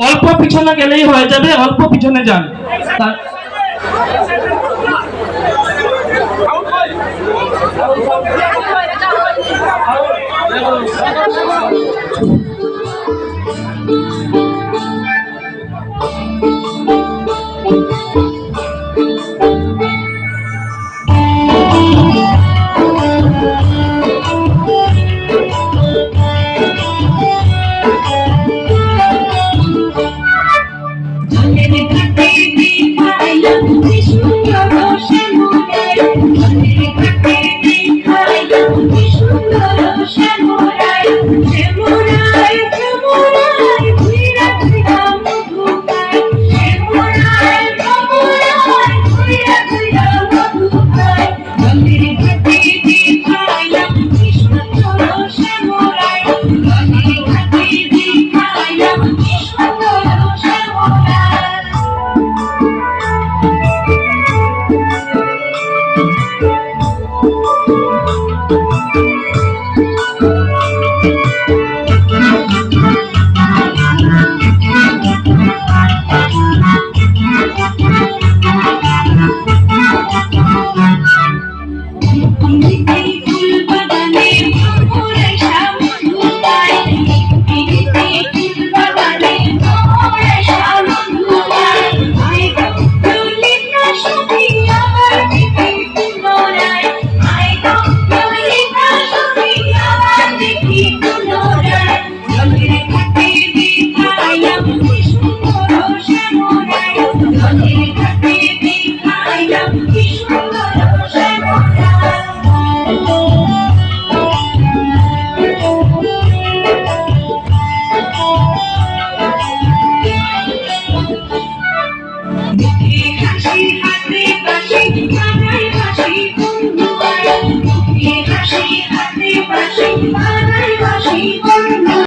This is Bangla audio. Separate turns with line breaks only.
অল্প পিছনে গেলেই হয়ে যাবে অল্প পিছনে যান। তার Thank you.